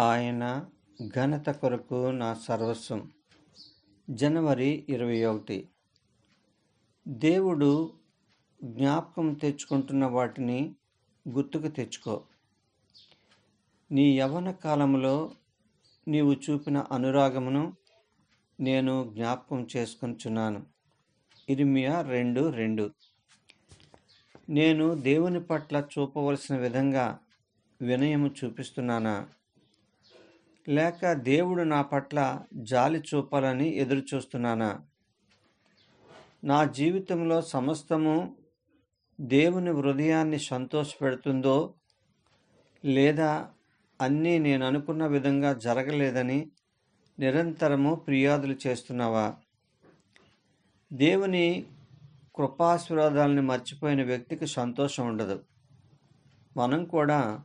ఆయన ఘనత కొరకు నా సర్వస్వం. జనవరి ఇరవై ఒకటి. దేవుడు జ్ఞాపకం తెచ్చుకుంటున్న వాటిని గుర్తుకు తెచ్చుకో. నీ యవన కాలంలో నీవు చూపిన అనురాగమును నేను జ్ఞాపకం చేసుకొంచున్నాను ఇరిమియా రెండు రెండు. నేను దేవుని పట్ల చూపవలసిన విధంగా వినయము చూపిస్తున్నానా? లేక దేవుడు నా పట్ల జాలి చూపాలని ఎదురు చూస్తున్నానా నా జీవితంలో సమస్తము దేవుని హృదయాన్ని సంతోషపెడుతుందో లేదా అన్నీ నేను అనుకున్న విధంగా జరగలేదని నిరంతరము ఫిర్యాదులు చేస్తున్నావా? దేవుని కృపాశీర్వాదాలని మర్చిపోయిన వ్యక్తికి సంతోషం ఉండదు. మనం కూడా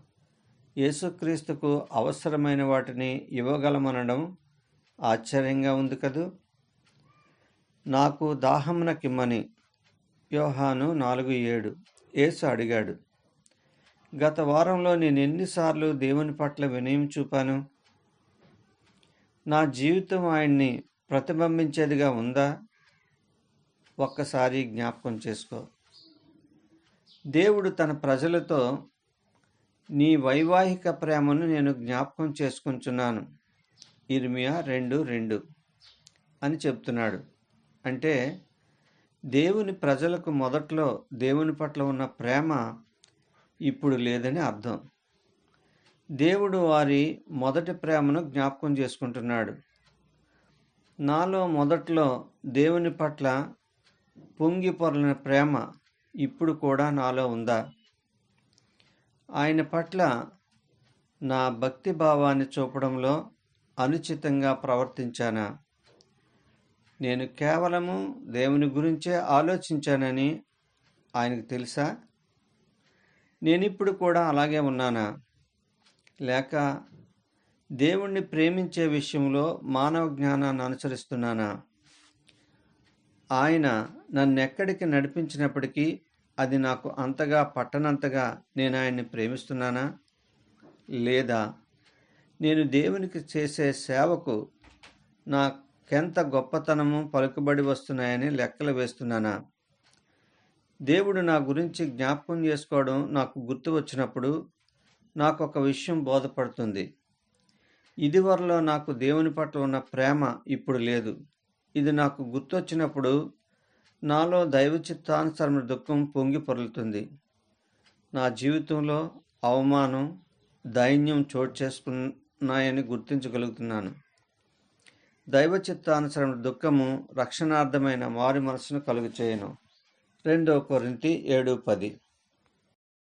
యేసుక్రీస్తుకు అవసరమైన వాటిని ఇవ్వగలమనడం ఆశ్చర్యంగా ఉంది కదూ? నాకు దాహమునకిమ్మని యోహాను నాలుగు ఏడు యేసు అడిగాడు గత వారంలో నేను ఎన్నిసార్లు దేవుని పట్ల వినయం చూపాను? నా జీవితం ఆయన్ని ప్రతిబింబించేదిగా ఉందా? ఒక్కసారి జ్ఞాపకం చేసుకో. దేవుడు తన ప్రజలతో నీ వైవాహిక ప్రేమను నేను జ్ఞాపకం చేసుకుంటున్నాను. ఇర్మియా రెండు రెండు అని చెప్తున్నాడు. అంటే దేవుని ప్రజలకు మొదట్లో దేవుని పట్ల ఉన్న ప్రేమ ఇప్పుడు లేదని అర్థం. దేవుడు వారి మొదటి ప్రేమను జ్ఞాపకం చేసుకుంటున్నాడు. నాలో మొదట్లో దేవుని పట్ల పొంగి పొరలిన ప్రేమ ఇప్పుడు కూడా నాలో ఉందా? ఆయన పట్ల నా భక్తి భావాన్ని చూపడంలో అనుచితంగా ప్రవర్తించానా? నేను కేవలము దేవుని గురించే ఆలోచించానని ఆయనకు తెలుసా? నేను ఇప్పుడు కూడా అలాగే ఉన్నానా? లేక దేవుణ్ణి ప్రేమించే విషయంలో మానవ జ్ఞానాన్ని అనుసరిస్తున్నానా? ఆయన నన్నెక్కడికి నడిపించినప్పటికీ అది నాకు అంతగా పట్టనంతగా నేను ఆయన్ని ప్రేమిస్తున్నానా? లేదా? నేను దేవునికి చేసే సేవకు నాకెంత గొప్పతనము పలుకుబడి వస్తున్నాయని లెక్కలు వేస్తున్నానా? దేవుడు నా గురించి జ్ఞాపకం చేసుకోవడం నాకు గుర్తు వచ్చినప్పుడు నాకు ఒక విషయం బోధపడుతుంది. ఇదివరలో నాకు దేవుని పట్ల ఉన్న ప్రేమ ఇప్పుడు లేదు. ఇది నాకు గుర్తొచ్చినప్పుడు నాలో దైవ చిత్తానుసరణ దుఃఖం పొంగి పొరులుతుంది. నా జీవితంలో అవమానం దైన్యం చోటు చేసుకున్నాయని గుర్తించగలుగుతున్నాను. దైవ చిత్తానుసరణ దుఃఖము రక్షణార్థమైన మారు మనసును కలుగు చేయను రెండో కొరింతి ఏడు పది.